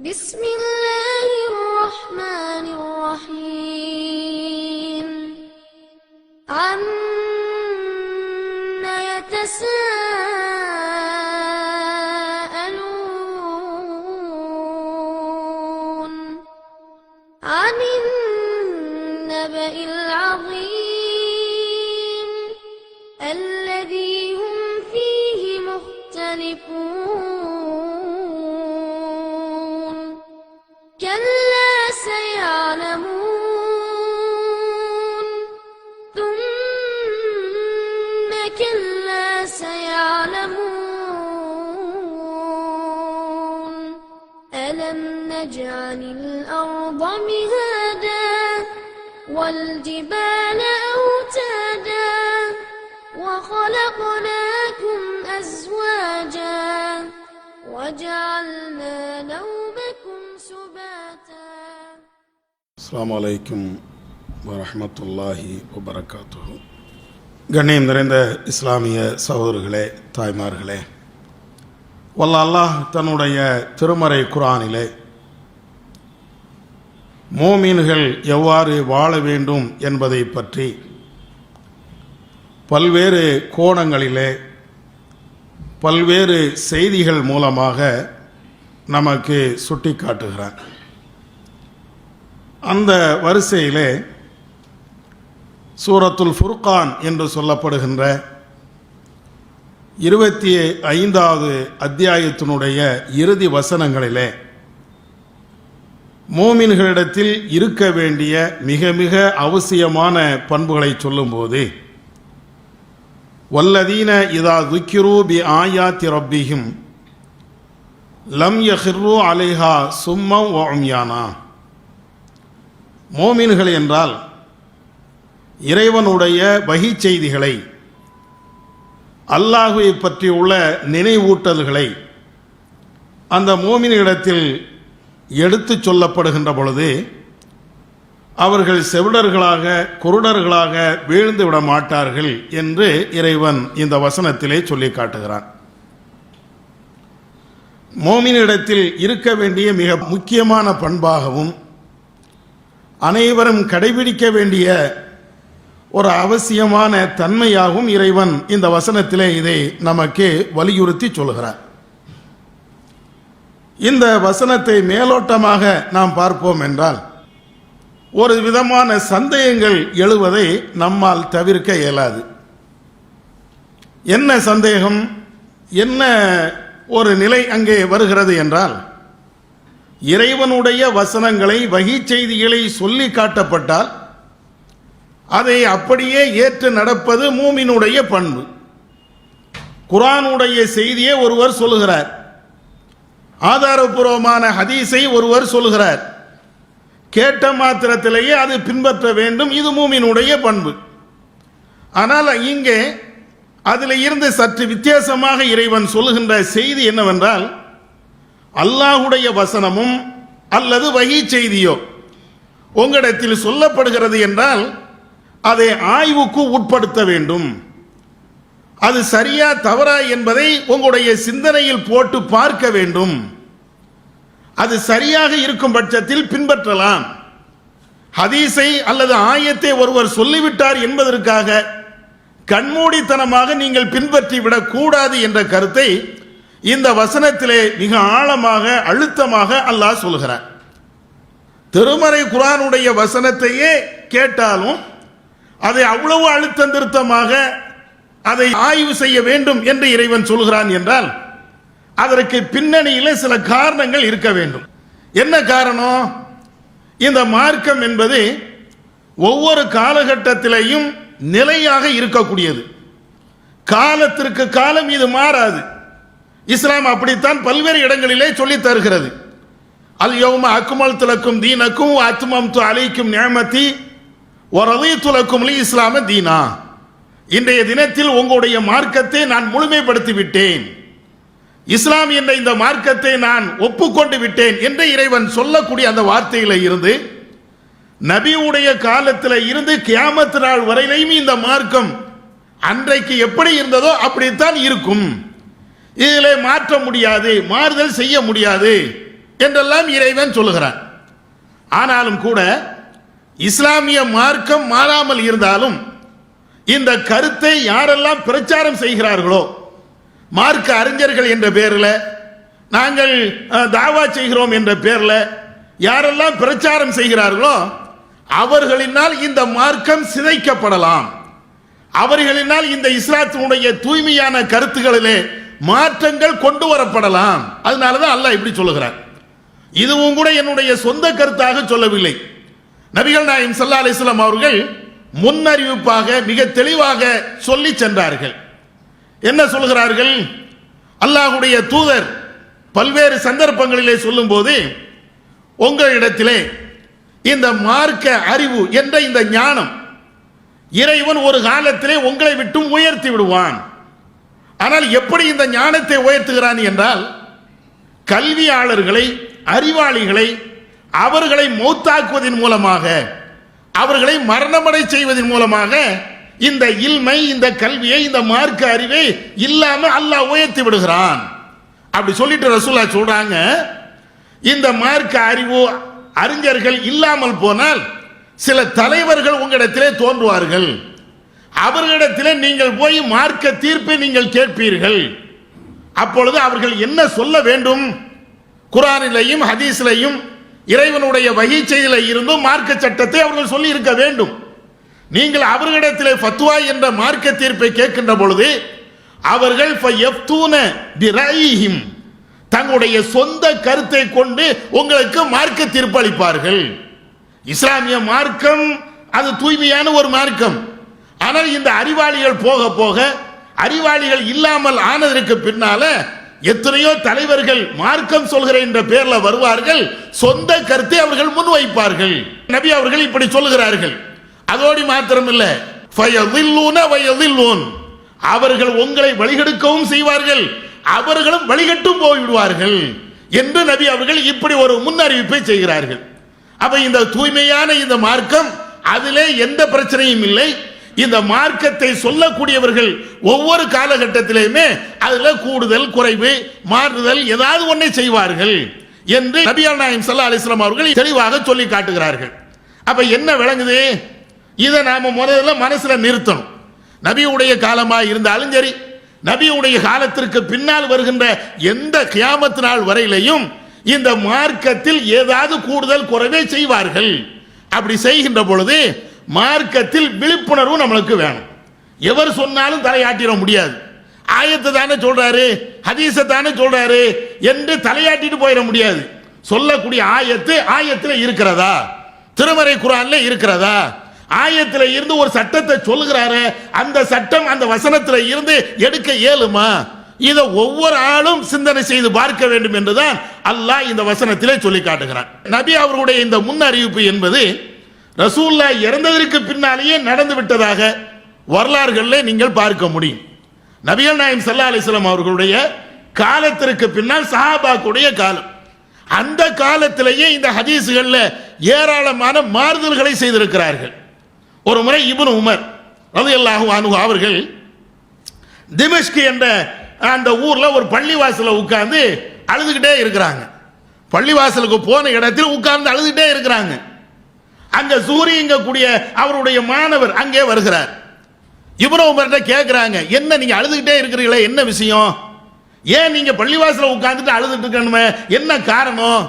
بسم الله والجبال أوتادا وخلقناكم أزواجا وجعلنا نومكم سباتا அஸ்ஸலாமு அலைக்கும் வரஹ்மத்துல்லாஹி வபரகாத்துஹு கண்ணியம் நிறைந்த இஸ்லாமிய சகோதரர்களே தாய்மார்களே வல்ல அல்லாஹ் தன்னுடைய திருமறை குரானிலே மோமீன்கள் எவ்வாறு வாழ வேண்டும் என்பதை பற்றி பல்வேறு கோணங்களிலே பல்வேறு செய்திகள் மூலமாக நமக்கு சுட்டிக்காட்டுகிறார் அந்த வரிசையிலே சூரத்துல் ஃபுர்கான் என்று சொல்லப்படுகின்ற இருபத்தி ஐந்தாவது அத்தியாயத்தினுடைய இறுதி வசனங்களிலே மோமின்களிடத்தில் இருக்க வேண்டிய மிக மிக அவசியமான பண்புகளை சொல்லும்போது வல்லதீன இதா துக்கிரு பி ஆயாத்தி ரப்பிஹிம் லம் யஹிர்ரு அலைஹா சும்மம் ஓம்யானா மோமின்கள் என்றால் இறைவனுடைய வகி செய்திகளை அல்லாஹுவை பற்றியுள்ள நினைவூட்டல்களை அந்த மோமினிடத்தில் எடுத்துச் சொல்லப்படுகின்ற பொழுது அவர்கள் செவிடர்களாக குருடர்களாக வீழ்ந்து விட மாட்டார்கள் என்று இறைவன் இந்த வசனத்திலே சொல்லி காட்டுகிறான். மோமினிடத்தில் இருக்க வேண்டிய மிக முக்கியமான பண்பாகவும் அனைவரும் கடைபிடிக்க வேண்டிய ஒரு அவசியமான தன்மையாகவும் இறைவன் இந்த வசனத்திலே இதை நமக்கு வலியுறுத்தி சொல்கிறார். இந்த வசனத்தை மேலோட்டமாக நாம் பார்ப்போம் என்றால் ஒரு விதமான சந்தேகங்கள் எழுவதை நம்மால் தவிர்க்க இயலாது. என்ன சந்தேகம்? என்ன ஒரு நிலை அங்கே வருகிறது என்றால் இறைவனுடைய வசனங்களை வகி செய்திகளை சொல்லி காட்டப்பட்டால் அதை அப்படியே ஏற்று நடப்பது மூமினுடைய பண்பு. குரானுடைய செய்தியை ஒருவர் சொல்லுகிறார். ஆதாரபூர்வமான ஹதீஸை ஒருவர் சொல்லுகிறார் கேட்ட மாத்திரத்திலேயே அது பின்பற்ற வேண்டும். இது மூமினுடைய பண்பு. ஆனால் இங்கே அதில் இருந்து சற்று வித்தியாசமாக இறைவன் சொல்லுகின்ற செய்தி என்னவென்றால் அல்லாஹுடைய வசனமும் அல்லது வகி செய்தியோ உங்களிடத்தில் சொல்லப்படுகிறது என்றால் அதை ஆய்வுக்கு உட்படுத்த வேண்டும். அது சரியா தவறா என்பதை உங்களுடைய சிந்தனையில் போட்டு பார்க்க வேண்டும். அது சரியாக இருக்கும் பட்சத்தில் பின்பற்றலாம். ஹதீஸை அல்லது ஆயத்தை ஒருவர் சொல்லிவிட்டார் என்பதற்காக கண்மூடித்தனமாக நீங்கள் பின்பற்றி விடக்கூடாது என்ற கருத்தை இந்த வசனத்திலே மிக ஆழமாக அழுத்தமாக அல்லாஹ் சொல்கிறார். திருமறை குரானுடைய வசனத்தையே கேட்டாலும் அதை அவ்வளவு அழுத்தம் திருத்தமாக அதை ஆய்வு செய்ய வேண்டும் என்று இறைவன் சொல்கிறான் என்றால் அதற்கு பின்னணியில் சில காரணங்கள் இருக்க வேண்டும். என்ன காரணம்? இந்த மார்க்கம் என்பது ஒவ்வொரு காலகட்டத்திலையும் நிலையாக இருக்கக்கூடியது. காலத்திற்கு காலம் இது மாறாது. இஸ்லாம் அப்படித்தான் பல்வேறு இடங்களிலே சொல்லி தருகிறது. அல் யோம அக்குமல் துலக்கும் தீனக்கும் அத்துமம் து அலைக்கும் நியமத்தி ஒரதி துலக்கும் இஸ்லாம தீனா. இன்றைய தினத்தில் உங்களுடைய மார்க்கத்தை நான் முழுமைப்படுத்தி விட்டேன் இஸ்லாம் என்ற இந்த மார்க்கத்தை நான் ஒப்புக்கொண்டு விட்டேன் என்று இறைவன் சொல்லக்கூடிய அந்த வார்த்தையில இருந்து நபியுடைய காலத்தில் இருந்து கியாமத்து நாள் வரையிலையும் இந்த மார்க்கம் அன்றைக்கு எப்படி இருந்ததோ அப்படித்தான் இருக்கும். இதில் மாற்ற முடியாது மாறுதல் செய்ய முடியாது என்றெல்லாம் இறைவன் சொல்லுகிறான். ஆனாலும் கூட இஸ்லாமிய மார்க்கம் மாறாமல் இருந்தாலும் இந்த கருத்தை யாரெல்லாம் பிரச்சாரம் செய்கிறார்களோ மார்க்க அறிஞர்கள் என்ற பெயரில் நாங்கள் தாவா செய்கிறோம் என்ற பெயரில் யாரெல்லாம் பிரச்சாரம் செய்கிறார்களோ அவர்களினால் இந்த மார்க்கம் சிதைக்கப்படலாம். அவர்களினால் இந்த இஸ்லாத்தினுடைய தூய்மையான கருத்துக்களிலே மாற்றங்கள் கொண்டு வரப்படலாம். அதனால தான் அல்லாஹ் இப்படி சொல்லுகிறார். இதுவும் கூட என்னுடைய சொந்த கருத்தாக சொல்லவில்லை. நபிகள் நாயம் சல்லா அலிஸ்லாம் அவர்கள் முன்னறிவிப்பாக மிக தெளிவாக சொல்லி சென்றார்கள். என்ன சொல்கிறார்கள்? அல்லாஹ்வுடைய தூதர் பல்வேறு சந்தர்ப்பங்களிலே சொல்லும்போது உங்களிடத்திலே இந்த மார்க்க அறிவு என்ற இந்த ஞானம் இறைவன் ஒரு காலத்திலே உங்களை விட்டும் உயர்த்தி விடுவான். ஆனால் எப்படி இந்த ஞானத்தை உயர்த்துகிறான் என்றால் கல்வியாளர்களை அறிவாளிகளை அவர்களை மௌத்தாக்குவதன் மூலமாக அவர்களை மரணமடை செய்வதன் மூலமாக இந்த இல்மை இந்த கல்வியை இந்த மார்க்க அறிவை இல்லாம அல்லாஹ் உயர்த்தி விடுகிறான். அப்படி சொல்லிட்டு ரசூல்லா சொல்றாங்க இந்த மார்க்க அறிவு அறிஞர்கள் இல்லாமல் போனால் சில தலைவர்கள் உங்களிடத்திலே தோன்றுவார்கள். அவர்களிடத்திலே நீங்கள் போய் மார்க்க தீர்ப்பை நீங்கள் கேட்பீர்கள். அப்பொழுது அவர்கள் என்ன சொல்ல வேண்டும்? குரானிலையும் ஹதீஸ்லையும் இறைவனுடைய வகை செயல இருந்தும் மார்க்க சட்டத்தை அவர்கள் சொல்லி இருக்க வேண்டும். நீங்கள் அவர்களிடத்திலே ஃபத்வா என்ற மார்க்க தீர்ப்பை கேட்கின்ற பொழுது அவர்கள் தங்களுடைய சொந்த கருத்தை கொண்டு உங்களுக்கு மார்க்க தீர்ப்பு அளிப்பார்கள் இஸ்லாமிய மார்க்கம் அது தூய்மையான ஒரு மார்க்கம். ஆனால் இந்த அறிவாளிகள் போக போக அறிவாளிகள் இல்லாமல் ஆனதற்கு பின்னால எத்தனையோ தலைவர்கள் மார்க்கம் சொல்கிற என்ற பெயர்ல வருவார்கள் சொந்த கருத்தை அவர்கள் முன்வைப்பார்கள். நபி அவர்கள் இப்படி சொல்லுகிறார்கள். அதோடு மாத்திரம் இல்ல அவர்கள் உங்களை வழிகெடுக்கவும் செய்வார்கள் அவர்களும் வழிகட்டும் போய்விடுவார்கள் என்று நபி அவர்கள் இப்படி ஒரு முன்னறிவிப்பை செய்கிறார்கள். அப்ப இந்த தூய்மையான இந்த மார்க்கம் அதிலே எந்த பிரச்சனையும் இல்லை. இந்த மார்க்கத்தை சொல்லக்கூடியவர்கள் ஒவ்வொரு காலகட்டத்திலேயுமே அதுல கூடுதல் குறைவு மாறுதல் ஏதாவது ஒன்றை செய்வார்கள் என்று நபியா நாயம் சல்லா அலிஸ்லாம் அவர்கள் தெளிவாக சொல்லி காட்டுகிறார்கள். அப்ப என்ன விளங்குது? இதை நாம முதல்ல மனசுல நிறுத்தணும். நபியுடைய காலமாக இருந்தாலும் சரி நபியுடைய காலத்திற்கு பின்னால் வருகின்ற எந்த கியாமத்து நாள் வரையிலையும் இந்த மார்க்கத்தில் ஏதாவது கூடுதல் குறைவே செய்வார்கள். அப்படி செய்கின்ற பொழுது மார்க்கத்தில் விழிப்புணர்வு நம்மளுக்கு வேணும். எவர் சொன்னாலும் தலையாட்டிட முடியாது. ஆயத்தை தானே சொல்றாரு ஹதீஸை தானே சொல்றாரு என்று தலையாட்டிட்டு போயிட முடியாது. சொல்லக்கூடிய ஆயத்து ஆயத்தில் இருக்கிறதா? திருமறை குரான்ல இருக்கிறதா? ஆயத்தில் இருந்து ஒரு சட்டத்தை சொல்லுகிறாரு அந்த சட்டம் அந்த வசனத்தில் இருந்து எடுக்க இயலுமா? இதை ஒவ்வொரு ஆளும் சிந்தனை செய்து பார்க்க வேண்டும் என்றுதான் அல்லாஹ் இந்த வசனத்திலே சொல்லி காட்டுகிறான். நபி அவர்களுடைய இந்த முன்னறிவிப்பு என்பது ரசூல்லா இறந்ததற்கு பின்னாலேயே நடந்து விட்டதாக வரலாறுகளில் நீங்கள் பார்க்க முடியும். நபிகள் நாயம் சல்லா அலிஸ்லாம் அவர்களுடைய காலத்திற்கு பின்னால் சஹாபாக்குடைய காலம். அந்த காலத்திலேயே இந்த ஹதீஸுகளில் ஏராளமான மாறுதல்களை செய்திருக்கிறார்கள். ஒரு முறை இபுன் உமர் ரலியல்லாஹு அன்ஹு அவர்கள் திமஷ்க் என்ற அந்த ஊரில் ஒரு பள்ளிவாசலில் உட்கார்ந்து அழுதுகிட்டே இருக்கிறாங்க. பள்ளிவாசலுக்கு போன இடத்தில் உட்கார்ந்து அழுதுகிட்டே இருக்கிறாங்க. அங்க சூரியங்க கூடிய அவருடைய மாணவர் அங்கே வருகிறார். இப்னு உமர்கிட்ட கேட்கிறாங்க என்ன நீங்க அழுதுகிட்டே இருக்கிறீங்களே என்ன விஷயம்? ஏன் நீங்க பள்ளிவாசல உட்காந்துட்டு அழுதுட்டு இருக்கணுமே? என்ன காரணம்?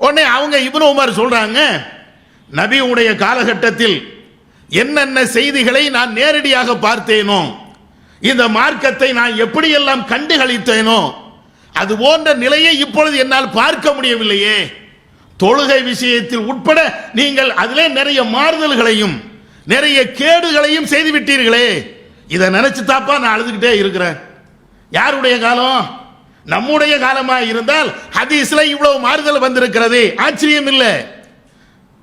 உடனே அவங்க இப்னு உமர் சொல்றாங்க நபியுடைய காலகட்டத்தில் என்னென்ன செய்திகளை நான் நேரடியாக பார்த்தேனோ இந்த மார்க்கத்தை நான் எப்படியெல்லாம் கண்டுகளித்தேனோ அது போன்ற நிலையை இப்பொழுது என்னால் பார்க்க முடியவில்லையே. தொழுகை விஷயத்தில் உட்பட நீங்கள் அதிலே நிறைய மாறுதல்களையும் நிறைய கேடுகளையும் செய்து விட்டீர்களே இதை நினைச்சு தாப்பா நான் அழுதுகிட்டே இருக்கிறேன். யாருடைய காலம்? நம்முடைய காலமாக இருந்தால் ஹதீஸ்ல இவ்வளவு மாறுதல் வந்திருக்கிறது. ஆச்சரியம் இல்லை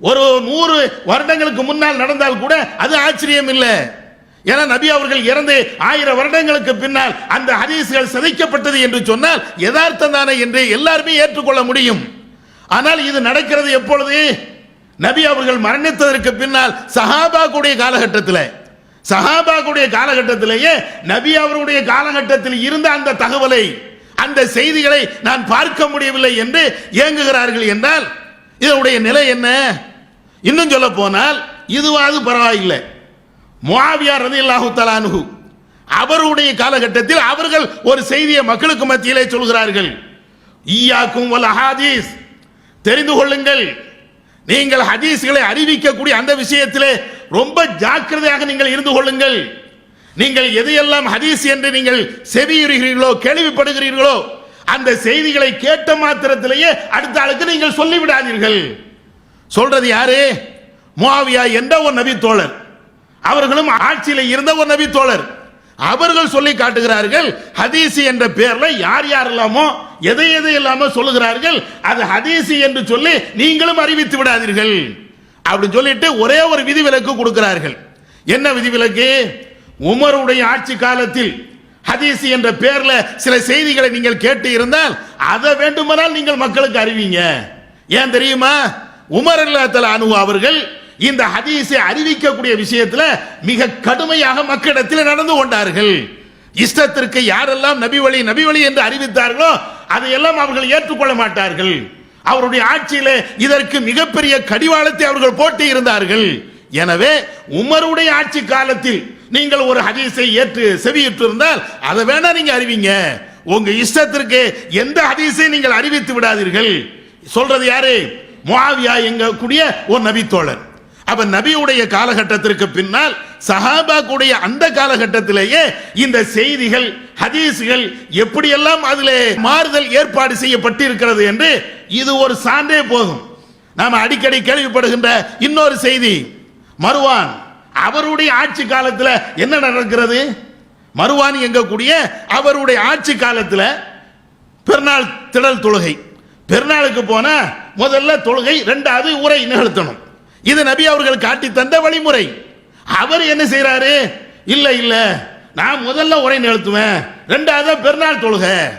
ஒரு நூறு வருடங்களுக்கு முன்னால் நடந்தால் கூட அது ஆச்சரியம் இல்லை ஏன்னா நபி அவர்கள் இறந்து ஆயிரம் வருடங்களுக்கு பின்னால் அந்த ஹதீஸ்கள் சிதைக்கப்பட்டது என்று சொன்னால் யதார்த்தம் தானே என்று எல்லாருமே ஏற்றுக்கொள்ள முடியும். ஆனால் இது நடக்கிறது எப்பொழுது? நபி அவர்கள் மரணித்ததற்கு பின்னால் சஹாபாக்குடைய காலகட்டத்தில். சஹாபாக்குடைய காலகட்டத்திலேயே நபி அவருடைய காலகட்டத்தில் இருந்த அந்த தகவலை அந்த செய்திகளை நான் பார்க்க முடியவில்லை என்று ஏங்குகிறார்கள் என்றால் இதனுடைய நிலை என்ன? இன்னும் சொல்ல போனால் இதுவாது பரவாயில்லை. முவாவியா ரதி அல்லாஹு தலானு அவருடைய காலகட்டத்தில் அவர்கள் ஒரு செய்தியை மக்களுக்கு மத்தியிலே சொல்கிறார்கள். ஈயாக்கும் வல் அஹாதீஸ் தெரிந்து கொள்ளுங்கள். நீங்கள் ஹதீஸ்களை அறிவிக்கக்கூடிய அந்த விஷயத்திலே ரொம்ப ஜாக்கிரதையாக நீங்கள் இருந்து கொள்ளுங்கள். நீங்கள் எதையெல்லாம் ஹதீஸ் என்று நீங்கள் செவியுறுகிறீர்களோ கேள்விப்படுகிறீர்களோ அந்த செய்திகளை கேட்ட மாத்திரத்திலேயே அடுத்த ஆளுக்கு நீங்கள் சொல்லிவிடாதீர்கள். சொல்றது யாரு? முஆவியா என்ற ஒரு நபி தோழர் அவர்களும் ஆட்சியில் இருந்த ஒரு நபி தோழர் அவர்கள் சொல்லி காட்டுகிறார்கள் ஹதீசி என்ற பெயர்ல யார் யாரெல்லாமோ எதை எதை இல்லாமல் சொல்லுகிறார்கள்? அது ஹதீசி என்று சொல்லி நீங்களும் அறிவித்து விடாதீர்கள். அப்படின்னு சொல்லிட்டு ஒரே ஒரு விதிவிலக்கு கொடுக்கிறார்கள். என்ன விதிவிலக்கு? உமருடைய ஆட்சி காலத்தில் ஹதீசி என்ற பெயர்ல சில செய்திகளை நீங்கள் கேட்டு இருந்தால் அதை வேண்டுமானால் நீங்கள் மக்களுக்கு அறிவிங்க. ஏன் தெரியுமா? உமர் அல்லாத்தல அனு அவர்கள் இந்த ஹதீஸை அறிவிக்கக்கூடிய விஷயத்தில் மிக கடுமையாக மக்களிடத்தில் நடந்து கொண்டார்கள். இஷ்டத்திற்கு யாரெல்லாம் நபி வழி நபி வழி என்று அறிவித்தார்களோ அதையெல்லாம் அவர்கள் ஏற்றுக்கொள்ள மாட்டார்கள். அவருடைய ஆட்சியிலே இதற்கு மிகப்பெரிய கடிவாளத்தை அவர்கள் போட்டு இருந்தார்கள். எனவே உமருடைய ஆட்சி காலத்தில் நீங்கள் ஒரு ஹதீஸை ஏற்று செவியிட்டு இருந்தால் அதை வேணா நீங்க அறிவிங்க. உங்க இஷ்டத்திற்கு எந்த ஹதீஸை நீங்கள் அறிவித்து விடாதீர்கள். சொல்றது யாரு? முஆவியா எங்க கூடிய ஒரு நபி தோழர் அப்ப நபியுடைய காலகட்டத்திற்கு பின்னால் சஹாபா கூடிய அந்த காலகட்டத்திலேயே இந்த செய்திகள் ஹதீஸ்கள் எப்படியெல்லாம் அதிலே மாறுதல் ஏற்பாடு செய்யப்பட்டிருக்கிறது என்று இது ஒரு சான்றே போகும். நாம் அடிக்கடி கேள்விப்படுகின்ற இன்னொரு செய்தி மருவான். அவருடைய ஆட்சி காலத்துல என்ன நடக்கிறது? மருவான் எங்கக்கூடிய அவருடைய ஆட்சி காலத்துல பெருநாள் திடல் தொழுகை. பெருநாளுக்கு போன முதல்ல தொழுகை ரெண்டாவது உரை நிகழ்த்தணும். இது நபி அவர்கள் காட்டி தந்த வழிமுறை. அவர் என்ன செய்யறாரு இல்ல இல்ல. நான் முதல்ல உரை நிகழ்த்துவேன். ரெண்டாவது பெருநாள் தொழுகை.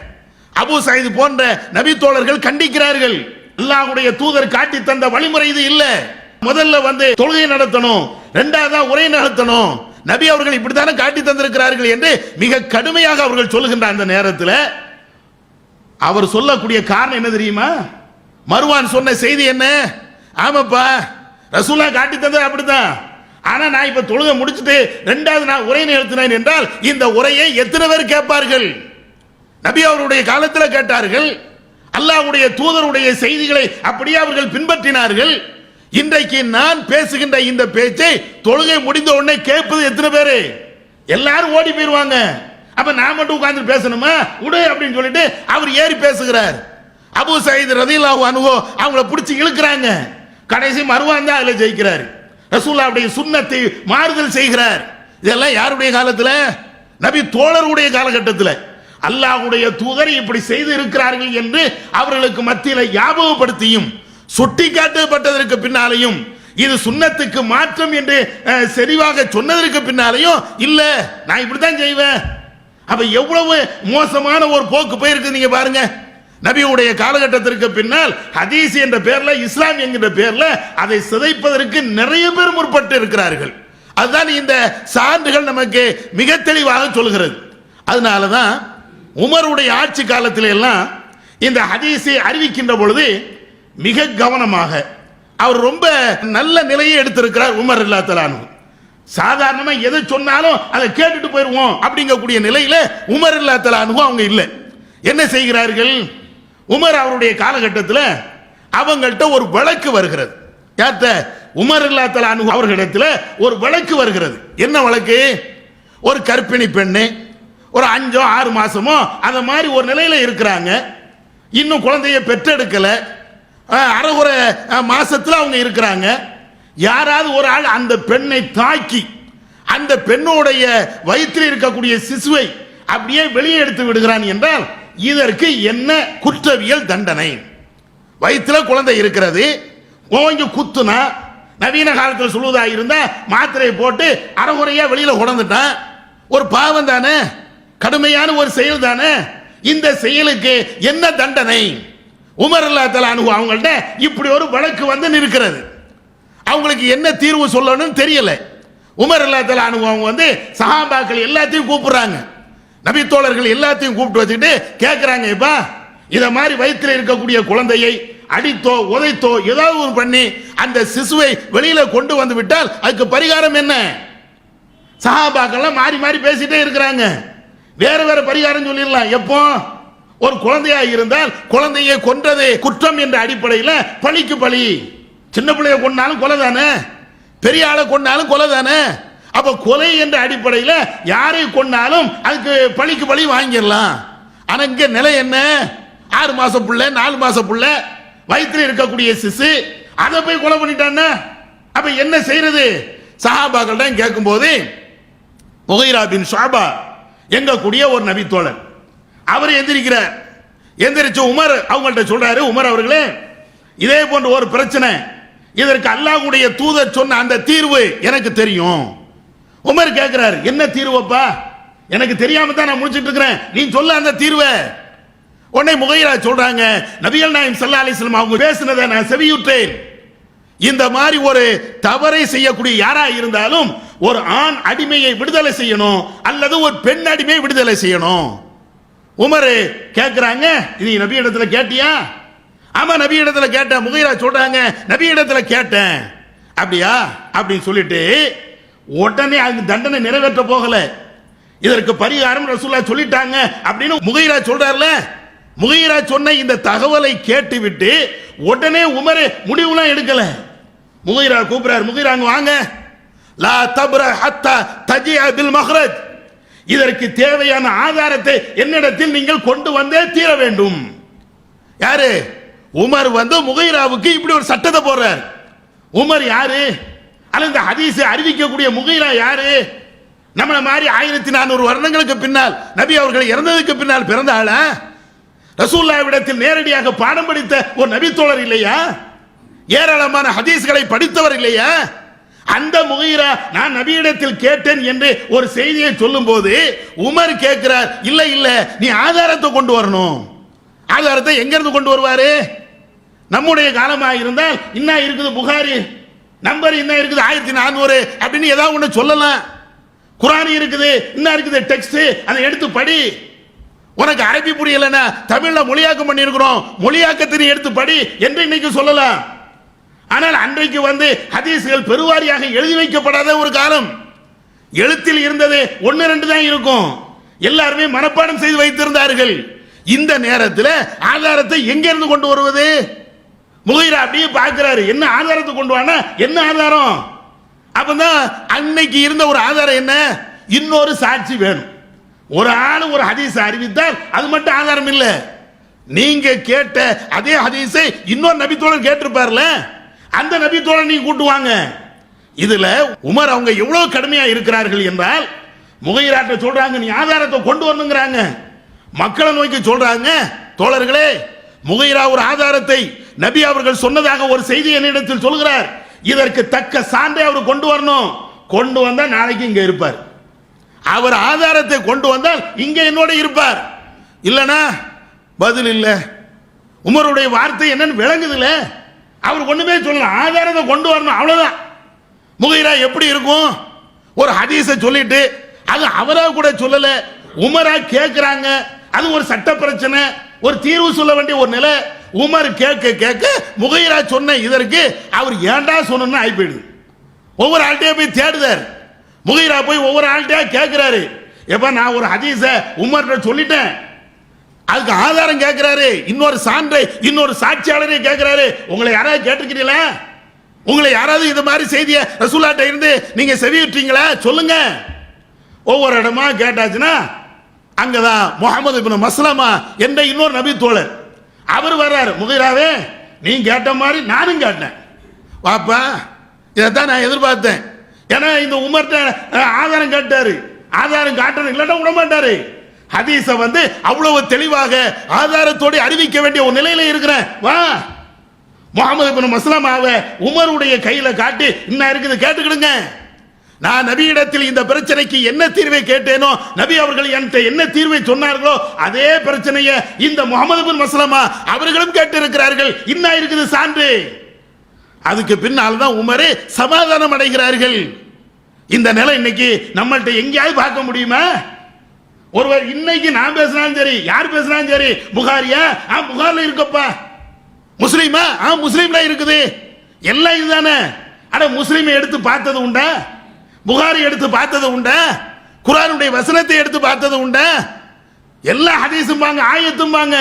அபு சயீது போன்ற நபி தோழர்கள் கண்டிக்கிறார்கள். அல்லாஹுடைய தூதர் காட்டி தந்த வழிமுறை இது இல்ல. முதல்ல வந்து தொழுகை நடத்தணும். ரெண்டாவதா உரை நடத்தணும் நபி அவர்கள் இப்படித்தானே காட்டி தந்திருக்கிறார்கள் என்று மிக கடுமையாக அவர்கள் சொல்லுகின்ற அந்த நேரத்தில் அவர் சொல்லக்கூடிய காரணம் என்ன தெரியுமா? மருவான் சொன்ன செய்தி என்ன? ஆமாப்பா. ரசூலா காட்டி தந்தது அப்படித்தான். ஆனால் நான் இப்போ தொழுகை முடிச்சுட்டு ரெண்டாவது நான் உரை நிறுத்தினேன் என்றால் இந்த உரையை எத்தனை பேர் கேட்பார்கள்? நபி அவருடைய காலத்தில் கேட்டார்கள். அல்லாஹ்வுடைய தூதருடைய செய்திகளை அப்படியே அவர்கள் பின்பற்றினார்கள். இன்றைக்கு நான் பேசுகின்ற இந்த பேச்சை தொழுகை முடிந்த உடனே கேட்பது எத்தனை பேரு? எல்லாரும் ஓடி போயிருவாங்க. அப்ப நான் மட்டும் உட்கார்ந்து பேசணுமா? உடு அப்படின்னு சொல்லிட்டு அவர் ஏறி பேசுகிறார். அபு சயீத் ரதிலாஹு அனுகோ அவங்கள பிடிச்சி இழுக்கிறாங்க. கடைசி மருவான் தான் அதுல ஜெயிக்கிறார். ரசூல்லாவுடைய சுண்ணத்தை மாறுதல் செய்கிறார். இதெல்லாம் யாருடைய காலத்தில்? நபி தோழருடைய காலகட்டத்தில். அல்லாஹ்வுடைய தூதர் இப்படி செய்து இருக்கிறார்கள் என்று அவர்களுக்கு மத்தியில் ஞாபகப்படுத்தியும் சுட்டிக்காட்டப்பட்டதற்கு பின்னாலையும் இது சுண்ணத்துக்கு மாற்றம் என்று செறிவாக சொன்னதற்கு பின்னாலையும் இல்ல நான் இப்படித்தான் செய்வேன். அப்ப எவ்வளவு மோசமான ஒரு போக்கு போயிருக்கு நீங்க பாருங்க. நபியுடைய காலகட்டத்திற்கு பின்னால் ஹதீஸ் என்ற பெயர்ல இஸ்லாம் என்கிற பெயர்ல அதை சிதைப்பதற்கு நிறைய பேர் முற்பட்டு இருக்கிறார்கள். அதுதான் இந்த சான்றுகள் நமக்கு மிக தெளிவாக சொல்கிறது. அதனாலதான் உமருடைய ஆட்சி காலத்தில எல்லாம் இந்த ஹதீஸை அறிவிக்கின்ற பொழுது மிக கவனமாக அவர் ரொம்ப நல்ல நிலையை எடுத்திருக்கிறார் உமர் இல்லாத்தலானு சாதாரணமாக எது எதை சொன்னாலும் அதை கேட்டுட்டு போயிருவோம் அப்படிங்கக்கூடிய நிலையில் உமர் இல்லா அவங்க இல்லை. என்ன செய்கிறார்கள்? உமர் அவருடைய காலகட்டத்தில் அவங்கள்ட்ட ஒரு வழக்கு வருகிறது. யார்கிட்ட உமர் இல்லா அனு அவர்களிடத்தில் ஒரு வழக்கு வருகிறது. என்ன வழக்கு? ஒரு கர்ப்பிணி பெண்ணு ஒரு அஞ்சோ ஆறு மாசமோ அந்த மாதிரி ஒரு நிலையில் இருக்கிறாங்க. இன்னும் குழந்தைய பெற்றெடுக்கல. அஹ், அரைகுறை அஹ், அவங்க இருக்கிறாங்க. யாராவது ஒரு ஆள் அந்த பெண்ணை தாக்கி அந்த பெண்ணுடைய வயிற்றில் இருக்கக்கூடிய சிசுவை அப்படியே வெளியே எடுத்து விடுகிறான் என்றால் இதற்கு என்ன குற்றவியல் தண்டனை? வயிற்றுல குழந்தை இருக்கிறது ஓங்கி குத்துனா நவீன காலத்தில் சொல்லுவதாக இருந்தா மாத்திரையை போட்டு அறகுறையா வெளியில உடந்துட்டான் ஒரு பாவம் தானே? கடுமையான ஒரு செயல் தானே? இந்த செயலுக்கு என்ன தண்டனை? உமர் அல்லா தலா அவங்கள்ட்ட இப்படி ஒரு வழக்கு வந்து நிற்கிறது. அவங்களுக்கு என்ன தீர்வு சொல்லணும்னு தெரியல. உமர் அல்லா தலா அவங்க வந்து சஹாபாக்கள் எல்லாத்தையும் கூப்பிடுறாங்க. நபித்தோழர்கள் எல்லாத்தையும் கூப்பிட்டு வச்சுக்கிட்டு கேட்கிறாங்க இப்போ இத மாதிரி வயிற்றில் இருக்கக்கூடிய குழந்தையை அடித்தோ உதைத்தோ ஏதாவது ஒரு பண்ணி அந்த சிசுவை வெளியில கொண்டு வந்து விட்டால் அதுக்கு பரிகாரம் என்ன? சஹாபாக்கள்லாம் மாறி மாறி பேசிட்டே இருக்கிறாங்க. வேற வேற பரிகாரம் சொல்லிடலாம். எப்போ? ஒரு குழந்தையா இருந்தால் குழந்தையை கொன்றதே குற்றம் என்ற அடிப்படையில் பழிக்கு பழி. சின்ன பிள்ளைய கொண்டாலும் கொலை தானே பெரிய ஆளை கொண்டாலும் கொலை தானே அப்ப கொலை என்ற அடிப்படையில் யாரை கொண்டாலும் அதுக்கு பழிக்கு பழி வாங்கிடலாம். ஆனா இங்க நிலை என்ன? ஆறு மாசம் புள்ள நாலு மாசம் புள்ள வயிற்றில் இருக்கக்கூடிய சிசு அதை போய் கொலை பண்ணிட்டான்னா? அப்ப என்ன செய்யறது? சஹாபாக்கள் கேட்கும்போது முகைரா பின் ஷாபா எங்க கூடிய ஒரு நபித்தோழர். அவர் எந்திரிக்கிறார். எந்திரிச்சு உமர் அவங்கள்ட்ட சொல்றாரு உமர் அவர்களே இதே போன்ற ஒரு பிரச்சனை. இதற்கு அல்லாஹ்வுடைய தூதர் சொன்ன அந்த தீர்வு எனக்கு தெரியும். உமர் கேட்கிறாரு என்ன தீர்வப்பா? எனக்கு தெரியாம தான் நான் முடிச்சிட்டு இருக்கிறேன். நீ சொல்ல அந்த தீர்வை. உடனே முகைரா சொல்றாங்க நபிகள் நாயம் சல்லா அலிஸ்லாம் அவங்க பேசினதை நான் செவியுற்றேன். இந்த மாதிரி ஒரு தவறை செய்யக்கூடிய யாரா இருந்தாலும் ஒரு ஆண் அடிமையை விடுதலை செய்யணும் அல்லது ஒரு பெண் அடிமையை விடுதலை செய்யணும். உமர் கேட்கிறாங்க இது நபி இடத்துல கேட்டியா? ஆமா நபி இடத்துல கேட்டேன். முகைரா சொல்றாங்க நபி இடத்துல கேட்டேன். அப்படியா? அப்படின்னு சொல்லிட்டு உடனே அந்த தண்டனை நிறைவேற்ற போகல. இதற்கு பரிகாரம் ரசூல்லா சொல்லிட்டாங்க அப்படின்னு முகைரா சொல்றாருல? முகைரா சொன்ன இந்த தகவலை கேட்டுவிட்டு உடனே உமர் முடிவுலாம் எடுக்கல. முகைரா கூப்பிடுறார் முகைரா அங்க வாங்க. லா தப்ர ஹத்தா தஜியா பில் மஹ்ரஜ். இதற்கு தேவையான ஆதாரத்தை என்னிடத்தில் நீங்கள் கொண்டு வந்தே தீர வேண்டும். யாரு? உமர் வந்து முகைராவுக்கு இப்படி ஒரு சட்டத்தை போடுறார். உமர் யாரு? ஆனால் இந்த ஹதீஸை அறிவிக்கக்கூடிய முகைரா யாரு? நம்மளை மாதிரி ஆயிரத்தி நானூறு வருடங்களுக்கு பின்னால் நபி அவர்கள் இறந்ததுக்கு பின்னால் பிறந்த ஆளா? ரசூல்லாவிடத்தில் நேரடியாக பாடம் படித்த ஒரு நபித்தோழர் இல்லையா? ஏராளமான ஹதீஸ்களை படித்தவர் இல்லையா? அந்த முகைரா நான் நபியிடத்தில் கேட்டேன் என்று ஒரு செய்தியை சொல்லும் போது உமர் கேட்கிறார் இல்ல இல்ல நீ ஆதாரத்தை கொண்டு வரணும். ஆதாரத்தை எங்கிருந்து கொண்டு வருவாரு? நம்முடைய காலமாக இருந்தால் என்ன இருக்குது புகாரி? நம்பர் என்ன இருக்குது? ஆயிரத்தி நானூறு அப்படின்னு ஏதாவது ஒன்று சொல்லலாம். குரானி இருக்குது என்ன இருக்குது? டெக்ஸ்ட் அதை எடுத்து படி. உனக்கு அரபி புரியலன்னா தமிழ்ல மொழியாக்கம் பண்ணியிருக்கிறோம். மொழியாக்கத்தை நீ எடுத்து படி என்று இன்னைக்கு சொல்லலாம். ஆனால் அன்றைக்கு வந்து ஹதீஸ்கள் பெருவாரியாக எழுதி வைக்கப்படாத ஒரு காலம். எழுத்தில் இருந்தது ஒன்று ரெண்டு தான் இருக்கும். எல்லாருமே மனப்பாடம் செய்து வைத்திருந்தார்கள். இந்த நேரத்தில் ஆதாரத்தை எங்கிருந்து கொண்டு வருவது? முகைரா அப்படியே பார்க்கிறாரு. என்ன ஆதாரத்தை கொண்டு வானா? என்ன ஆதாரம்? அப்பதான் அன்னைக்கு இருந்த ஒரு ஆதாரம் என்ன? இன்னொரு சாட்சி வேணும். ஒரு ஆள் ஒரு ஹதீஸ் அறிவித்தால் அது மட்டும் ஆதாரம் இல்லை. நீங்க கேட்ட அதே ஹதீஸை இன்னொரு நபித்தோழர் கேட்டிருப்பார்ல? அந்த நபித்தோழர் நீங்க கூட்டு வாங்க. இதுல உமர் அவங்க எவ்வளவு கடுமையா இருக்கிறார்கள் என்றால் முகைராட்ட சொல்றாங்க நீ ஆதாரத்தை கொண்டு வரணுங்கிறாங்க. மக்களை நோக்கி சொல்றாங்க தோழர்களே முகைரா ஒரு ஆதாரத்தை நபி அவர்கள் சொன்னதாக ஒரு செய்தி என்னிடத்தில் சொல்கிறார். இதற்கு தக்க சான்றை அவர் கொண்டு வரணும். கொண்டு வந்தால் நாளைக்கு இங்கே இருப்பார். அவர் ஆதாரத்தை கொண்டு வந்தால் இங்கே என்னோட இருப்பார். இல்லைனா பதில் இல்லை. உமருடைய வார்த்தை என்னன்னு விளங்குதுல. அவர் ஒன்றுமே சொல்லலாம் ஆதாரத்தை கொண்டு வரணும். அவ்வளோதான் முகைரா எப்படி இருக்கும்? ஒரு ஹதீஸை சொல்லிட்டு அது அவராக கூட சொல்லலை. உமரா கேட்குறாங்க அது ஒரு சட்ட பிரச்சனை. ஒரு தீர்வு சொல்ல வேண்டிய ஒரு நிலை உமர் கேட்க கேட்க முகைரா சொன்ன இதற்கு அவர் ஏன்டா சொன்னு ஆகி போயிடுது. ஒவ்வொரு ஆள்கிட்டயே போய் தேடுதார். முகைரா போய் ஒவ்வொரு ஆள்கிட்டயா கேட்கிறாரு. எப்ப நான் ஒரு ஹதீஸ உமர்கிட்ட சொல்லிட்டேன். அதுக்கு ஆதாரம் கேட்கிறாரு. இன்னொரு சான்றை இன்னொரு சாட்சியாளரை கேட்கிறாரு. உங்களை யாராவது கேட்டிருக்கிறீங்களா? உங்களை யாராவது இது மாதிரி செய்தியை ரசூலாட்ட இருந்து நீங்க செவியுற்றீங்களா? சொல்லுங்க. ஒவ்வொரு இடமா கேட்டாச்சுன்னா அங்கதான் முகமது இப்னு மஸ்லமா என்ற இன்னொரு நபி தோழர். அவர் வர்றாரு. முகிராவே நீ கேட்ட மாதிரி நானும் கேட்டேன். வாப்பா இதைத்தான் நான் எதிர்பார்த்தேன். ஏன்னா இந்த உமர்ட்ட ஆதாரம் கேட்டாரு. ஆதாரம் காட்டணும் இல்லைன்னா விட மாட்டாரு. ஹதீஸ வந்து அவ்வளவு தெளிவாக ஆதாரத்தோடு அறிவிக்க வேண்டிய ஒரு நிலையில இருக்கிறேன். வா. முகமது பின் மஸ்லமாவை உமருடைய கையில காட்டி இன்னும் இருக்குது கேட்டுக்கிடுங்க. நான் நபியிடத்தில் இந்த பிரச்சனைக்கு என்ன தீர்வை கேட்டேனோ நபி அவர்கள் என்கிட்ட என்ன தீர்வை சொன்னார்களோ அதே பிரச்சனையை இந்த முகமது பின் மசலமா அவர்களும் கேட்டு இருக்கிறார்கள் இருக்குது சான்று? அதுக்கு பின்னால் தான் உமரே சமாதானம் அடைகிறார்கள். இந்த நிலை இன்னைக்கு நம்மள்ட்ட எங்கேயாவது பார்க்க முடியுமா? ஒருவர் இன்னைக்கு நான் பேசினாலும் சரி யார் பேசினாலும் சரி புகாரியா? ஆ புகார்ல இருக்கப்பா. முஸ்லீமா? ஆ முஸ்லீம்ல இருக்குது. எல்லாம் இதுதானே. அட முஸ்லீமை எடுத்து பார்த்தது உண்டா? புகாரி எடுத்து பார்த்தது உண்டா. குரானுடைய வசனத்தை எடுத்து பார்த்தது உண்டா. எல்லா ஹதீஸும் வாங்க ஆயத்தும் வாங்க.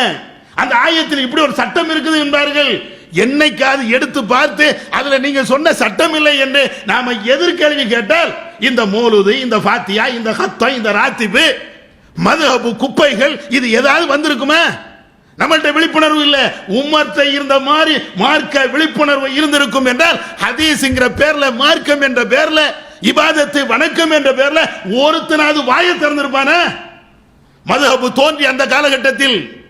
அந்த ஆயத்தில் இப்படி ஒரு சட்டம் இருக்குது என்பார்கள். என்னைக்காவது எடுத்து பார்த்து அதுல நீங்க சொன்ன சட்டம் இல்லை என்று நாம எதிர்கேள்வி கேட்டால் இந்த மோலுது இந்த பாத்தியா இந்த ஹத்தம் இந்த ராத்திப்பு மதுஹபு குப்பைகள் இது ஏதாவது வந்திருக்குமா? நம்மள்கிட்ட விழிப்புணர்வு இல்ல. உம்மத்தை இருந்த மாதிரி மார்க்க விழிப்புணர்வு இருந்திருக்கும் என்றால் ஹதீஸ்ங்கிற பேர்ல மார்க்கம் என்ற பேர்ல இபாதத்து வணக்கம் என்ற பேர்ல ஒருத்தனாவது வாயை திறந்திருப்பான. மதுஹபு தோன்றிய அந்த காலகட்டத்தில்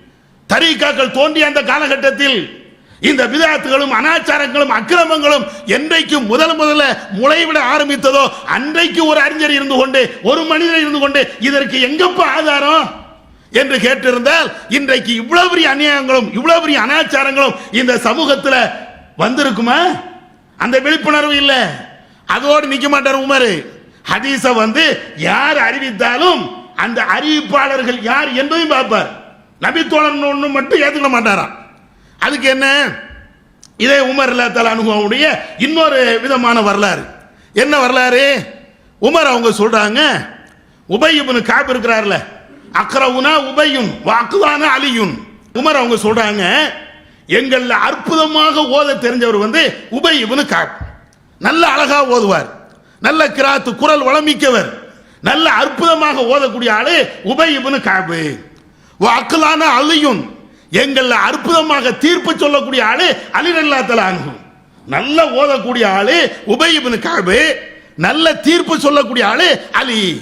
தரீக்காக்கள் தோன்றிய அந்த காலகட்டத்தில் இந்த விதாத்துகளும் அனாச்சாரங்களும் அக்கிரமங்களும் என்றைக்கு முதல் முதல்ல முளைவிட ஆரம்பித்ததோ அன்றைக்கு ஒரு அறிஞர் இருந்து கொண்டு ஒரு மனிதர் இருந்து கொண்டு இதற்கு எங்கப்பா ஆதாரம்? என்று கேட்டிருந்தால் இன்றைக்கு இவ்வளவு பெரிய அநியாயங்களும் இவ்வளவு பெரிய அனாச்சாரங்களும் இந்த சமூகத்தில் வந்திருக்குமா? அந்த விழிப்புணர்வு இல்லை. அதோடு நிற்க மாட்டார் உமர். ஹதீஸ வந்து யார் அறிவித்தாலும் அந்த அறிவிப்பாளர்கள் யார் என்பதையும் பார்ப்பார். நபித்தோழன் ஒன்று மட்டும் ஏற்றுக்க மாட்டாராம். அதுக்கு என்ன? இதே உமர் இல்லாத்தால அனுபவமுடைய இன்னொரு விதமான வரலாறு. என்ன வரலாறு? உமர் அவங்க சொல்றாங்க உபய்யபுனு காப்பு இருக்கிறார்ல அக்ரவுனா உபையும் வாக்குதான அலியும் உமர் அவங்க சொல்றாங்க எங்கள்ல அற்புதமாக ஓத தெரிஞ்சவர் வந்து உபய்யபுனு காப். நல்ல அழகா ஓதுவார். நல்ல கிராத்து குரல் வளமிக்கவர். நல்ல அற்புதமாக ஓதக்கூடிய ஆளு உபய்யபுனு காபு. அக்கலான அலியும் எங்கள்ல அற்புதமாக தீர்ப்பு சொல்லக்கூடிய ஆளு அலி அல்லா தலானும் நல்ல ஓதக்கூடிய ஆளு உபயிபின் காபு. நல்ல தீர்ப்பு சொல்லக்கூடிய ஆளு அலி.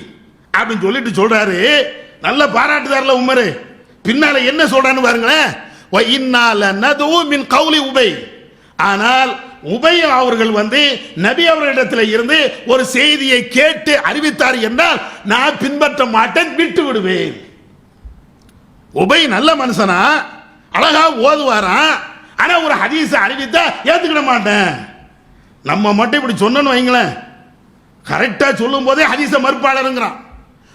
அப்படின்னு சொல்லிட்டு சொல்றாரு. நல்ல பாராட்டுதார்ல உமரு. பின்னால என்ன சொல்றான்னு பாருங்களேன். "வ இன்னால நதுவும் மின் கௌலி உபை. ஆனால் உபய அவர்கள் வந்து நபி அவர்களிடத்தில் இருந்து ஒரு செய்தியை கேட்டு அறிவித்தார் என்றால் நான் பின்பற்ற மாட்டேன் விட்டு விடுவேன். உபை நல்ல மனுஷனா? அழகா ஓதுவாராம் ஆனா ஒரு ஹதீஸை அறிவித்தா ஏத்துக்கிட மாட்டேன். நம்ம மட்டும் இப்படி சொன்னோன்னு வைங்களேன். கரெக்டா சொல்லும் போதே ஹதீச மறுப்பாளருங்கிறான்.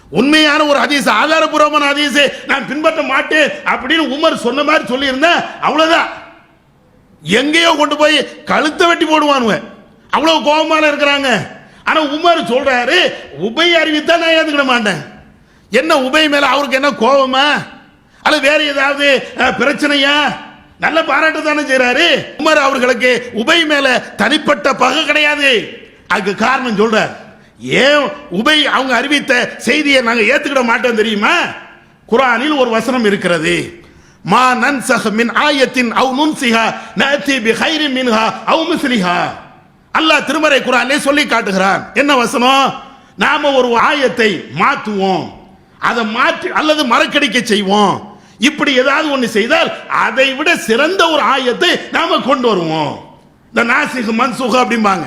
உண்மையான ஒரு ஹதீஸ் ஆதாரபூர்வமான ஹதீஸ் நான் பின்பற்ற மாட்டேன் அப்படின்னு உமர் சொன்ன மாதிரி சொல்லியிருந்தேன் அவ்வளவுதான். எங்கேயோ கொண்டு போய் கழுத்தை வெட்டி போடுவானுவ அவ்வளவு கோபமான இருக்கிறாங்க. ஆனா உமர் சொல்றாரு உபை அறிவித்தா நான் ஏத்துக்கிட மாட்டேன். என்ன உபை மேல அவருக்கு என்ன கோபமா? அல்ல வேற ஏதாவது பிரச்சனையா? நல்ல பாராட்டு தானே செய்கிறாரு உமர் அவர்களுக்கு உபை மேல தனிப்பட்ட பகை கிடையாது. அதுக்கு காரணம் சொல்றார். ஏன் உபை அவங்க அறிவித்த செய்தியை நாங்கள் ஏத்துக்கிட மாட்டோம் தெரியுமா? குரானில் ஒரு வசனம் இருக்கிறது. மா நன்சஹ் மின் ஆயத்தின் அவு நுன்சிஹா நஅதி பி ஹைரி மின்ஹா அவு மிஸ்லிஹா. அல்லாஹ் திருமறை குரானே சொல்லி காட்டுகிறான். என்ன வசனம்? நாம ஒரு ஆயத்தை மாற்றுவோம். அதை மாற்றி அல்லது மறக்கடிக்க செய்வோம். இப்படி ஏதாவது ஒன்று செய்தால் அதை விட சிறந்த ஒரு ஆயத்தை நாம கொண்டு வருவோம். இந்த நாசிக் மன்சுக அப்படிம்பாங்க.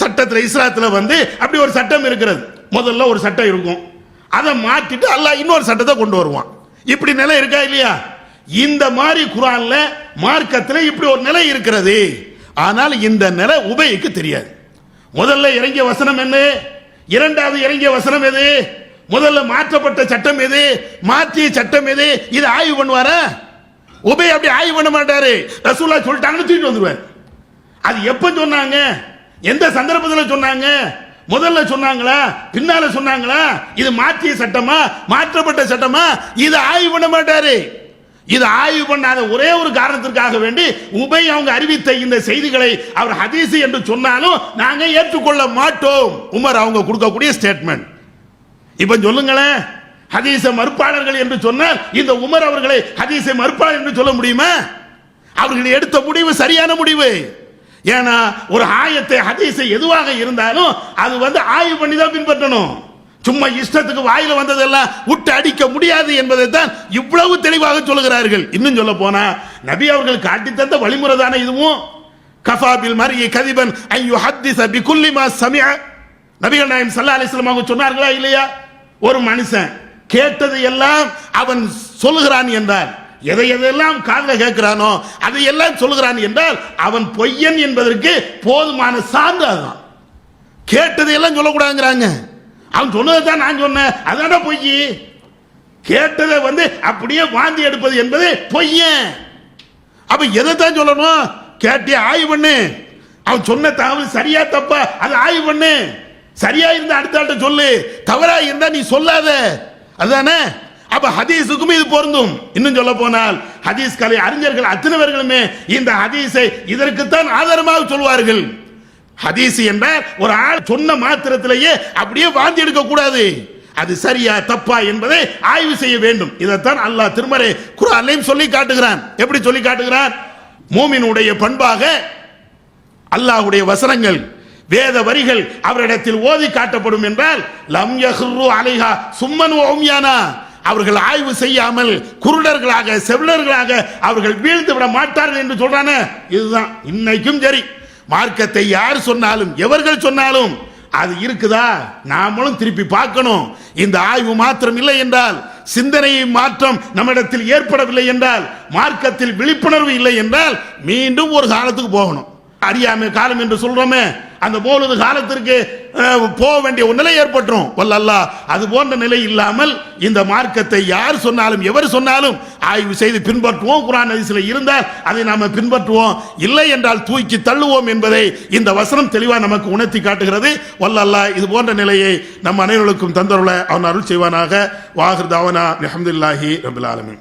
சட்டத்தில் இஸ்லாத்தில் வந்து அப்படி ஒரு சட்டம் இருக்கிறது. முதல்ல ஒரு சட்டம் இருக்கும். அதை மாற்றிட்டு அல்லாஹ் இன்னொரு சட்டத்தை கொண்டு வருவான். இப்படி நிலை இருக்கா இல்லையா? இந்த மாதிரி குரான்ல மார்க்கத்தில் இப்படி ஒரு நிலை இருக்கிறது. ஆனால் இந்த நிலை உபைக்கு தெரியாது. முதல்ல இறங்கிய வசனம் என்ன? இரண்டாவது இறங்கிய வசனம் எது? முதல்ல மாற்றப்பட்ட சட்டம் எது? மாற்றிய சட்டம் எது? இது ஆய்வு பண்ணுவாரா? உபை அப்படி ஆய்வு பண்ண மாட்டாரு. ரசூல்லா சொல்லிட்டாங்கன்னு தூக்கிட்டு வந்துருவார். அது எப்ப சொன்னாங்க? எந்த சந்தர்ப்பத்தில் சொன்னாங்க? முதல்ல சொன்னாங்களா? பின்னால சொன்னாங்களா? இது மாற்றிய சட்டமா? மாற்றப்பட்ட சட்டமா? இது ஆய்வு பண்ண மாட்டாரு. இது ஆய்வு பண்ணாத ஒரே ஒரு காரணத்திற்காக வேண்டி உபை அவங்க அறிவித்த இந்த செய்திகளை அவர் ஹதீஸ் என்று சொன்னாலும் நாங்க ஏற்றுக்கொள்ள மாட்டோம். உமர் அவங்க கொடுக்கக்கூடிய ஸ்டேட்மெண்ட் இப்ப சொல்லுங்களேன் ஹதீச மறுப்பாளர்கள் என்று சொன்னால் இந்த உமர் அவர்களை ஹதீச மறுப்பாளர் என்று சொல்ல முடியுமா? அவர்கள் எடுத்த முடிவு சரியான முடிவு. ஏன்னா ஒரு ஆயத்தை ஹதீசை எதுவாக இருந்தாலும் அது வந்து ஆய்வு பண்ணி தான் பின்பற்றணும். சும்மா இஷ்டத்துக்கு வாயில வந்ததெல்லாம் விட்டு அடிக்க முடியாது என்பதை தான் இவ்வளவு தெளிவாக சொல்லுகிறார்கள். இன்னும் சொல்ல போனா நபி அவர்கள் காட்டி தந்த வழிமுறை தானே இதுவும்? கஃபாபில் மரிய கதிபன் ஐயோ ஹத்திச பிகுல்லி மா சமியா நபிகள் நாயம் சல்லா அலிஸ்லாம் அவங்க சொன்னார்களா இல்லையா? ஒரு மனுஷன் கேட்டது எல்லாம் அவன் சொல்லுகிறான் என்றார் எதை எதெல்லாம் காதில் கேட்கிறானோ அதை எல்லாம் சொல்லுகிறான் என்றால் அவன் பொய்யன் என்பதற்கு போதுமான சான்று அதுதான். கேட்டதையெல்லாம் சொல்லக்கூடாதுங்கிறாங்க. அவன் சொன்னதை தான் நான் சொன்னேன். அதான பொய் கேட்டதை வந்து அப்படியே வாந்தி எடுப்பது என்பது பொய்யன் அப்ப எதைத்தான் சொல்லணும்? கேட்டே ஆய்வு பண்ணு. அவன் சொன்ன தகவல் சரியா தப்பா அதை ஆய்வு பண்ணு. சரியா இருந்தா அடுத்த ஆள்கிட்ட சொல்லு. தவறா இருந்தா நீ சொல்லாத. அதுதானே அப்ப ஹதீஸுக்கும் இது பொருந்தும். இன்னும் சொல்ல போனால் ஹதீஸ் கலை அறிஞர்கள் அத்தனை பேர்களுமே இந்த ஹதீஸை இதற்குத்தான் ஆதாரமாக சொல்வார்கள். ஹதீஸ் என்றால் ஒரு ஆள் சொன்ன மாத்திரத்திலேயே அப்படியே வாந்தி எடுக்க கூடாது. அது சரியா தப்பா என்பதை ஆய்வு செய்ய வேண்டும். இதைத்தான் அல்லாஹ் திருமறை குரான்லையும் சொல்லி காட்டுகிறான். எப்படி சொல்லி காட்டுகிறான்? மூமினுடைய பண்பாக அல்லாஹ்வுடைய வசனங்கள் வேத வரிகள் அவரிடத்தில் ஓதி காட்டப்படும் என்றால் லம் யஹ்ரு அலைஹா சும்மன் ஓம்யானா அவர்கள் ஆய்வு செய்யாமல் குருடர்களாக செவிலர்களாக அவர்கள் வீழ்ந்து விட மாட்டார்கள் என்று சொல்றானே. இதுதான். இன்னைக்கும் சரி. மார்க்கத்தை யார் சொன்னாலும் எவர்கள் சொன்னாலும் அது இருக்குதா? நாமளும் திருப்பி பார்க்கணும். இந்த ஆய்வு மாத்திரம் இல்லை என்றால் சிந்தனையை மாற்றம் நம்மிடத்தில் ஏற்படவில்லை என்றால் மார்க்கத்தில் விழிப்புணர்வு இல்லை என்றால் மீண்டும் ஒரு காலத்துக்கு போகணும். அறியாமை காலம் என்று சொல்றோமே அந்த போலது காலத்திற்கு போக வேண்டிய ஒரு நிலை ஏற்பட்டுரும். வல்லல்லா அது போன்ற நிலை இல்லாமல் இந்த மார்க்கத்தை யார் சொன்னாலும் எவர் சொன்னாலும் ஆய்வு செய்து பின்பற்றுவோம். குரான் ஹதீஸ்ல இருந்தால் அதை நாம பின்பற்றுவோம். இல்லை என்றால் தூக்கி தள்ளுவோம் என்பதை இந்த வசனம் தெளிவாக நமக்கு உணர்த்தி காட்டுகிறது. வல்லல்லா இது போன்ற நிலையை நம் அனைவருக்கும் தந்தருள அவன் அருள் செய்வானாக. வாகர் தாவனா அஹமதுல்லாஹி ரபுல் ஆலமின்.